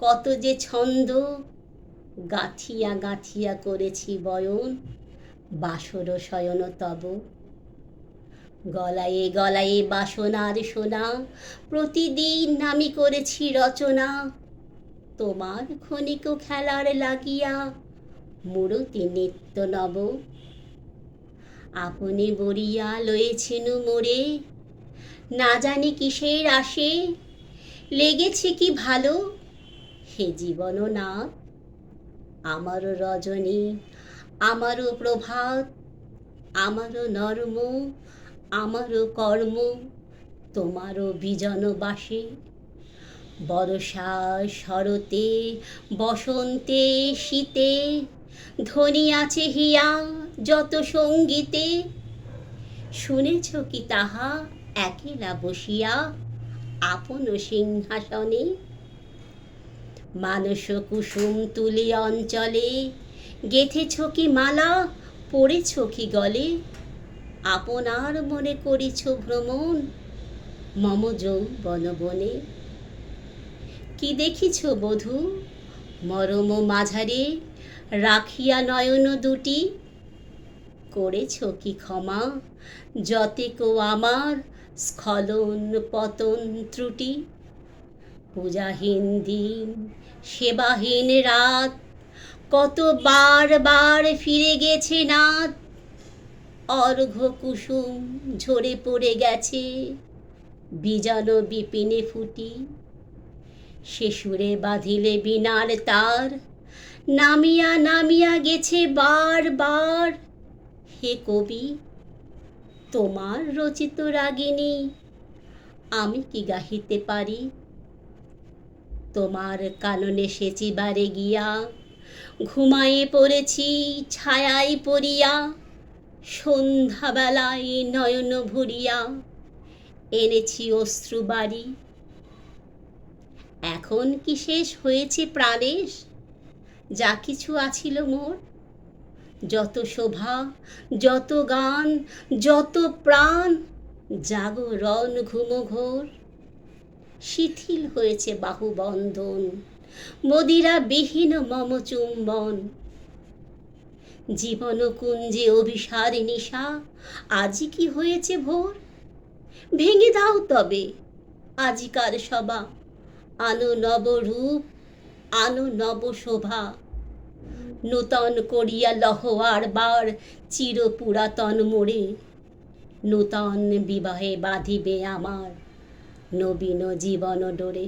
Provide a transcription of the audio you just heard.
কত যে ছন্দ। গাঁথিয়া গাঁথিয়া করেছি বয়ন, বাসর শয়ন তব। গলায়ে গলায়ে বাসনার সোনা, প্রতিদিন আমি করেছি রচনা। তোমার ক্ষণিক খেলার লাগিয়া মূরতি নিত্য নব। আপনি বরিয়া লয়েছেনু মোরে, না জানি কিসের আসে, লেগেছে কি ভালো? হে জীবন না আমারও রজনী আমারও প্রভাত আমারও নর্ম আমারও কর্ম তোমারও বিজন বাসে বর্ষা শরতে, বসন্তে, শীতে ধ্বনি আছে হিয়া যত সঙ্গীতে। শুনেছ কি তাহা, একেলা বসিয়া আপন সিংহাসনে? মানস কুসুম তুলি অঞ্চলে। গেথেছ কি মালা, পড়েছ কি গলে? আপনার মনে করিছ ভ্রমণ, মম যৌবন বনে। কি দেখিছ বধূ, মরম মাঝারে, রাখিয়া নয়ন দুটি? করেছ কি ক্ষমা যতেকো আমার স্খলন পতন ত্রুটি? পূজাহীন দিন, সেবাহীন রাত, কত বার বার ফিরে গেছে নাথ অর্ঘ কুসুম ঝরে পড়ে গেছে বিজন বিপিনে ফুটি। সে সুরে বাঁধিলে বিনার তার, নামিয়া নামিয়া গেছে বার বার। হে কবি, তোমার রচিত রাগিনী, আমি কি গাহিতে পারি? তোমার কাননে সেচিবারে গিয়া। ঘুমায়ে পড়েছি, ছায়ায় পড়িয়া। সন্ধ্যাবেলায় নয়ন ভরিয়া। এনেছি অশ্রু বাড়ি। এখন কি শেষ হয়েছে প্রাণেশ? যা কিছু আছিল মোর। যত শোভা, যত গান, যত প্রাণ জাগরণ ঘুমঘোর। শিথিল হয়েছে বাহুবন্ধন। মদিরা বিহীন মম চুম্বন। জীবন কুঞ্জে অভিসার নিশা, আজি কি হয়েছে ভোর? ভেঙে দাও তবে, আজিকার সভা। আনো নব রূপ আনো নব শোভা। নূতন করিয়া লহোয়ার বার চির পুরাতন মোড়ে। নূতন বিবাহে বাঁধিবে আমার নবীন জীবন ডোরে।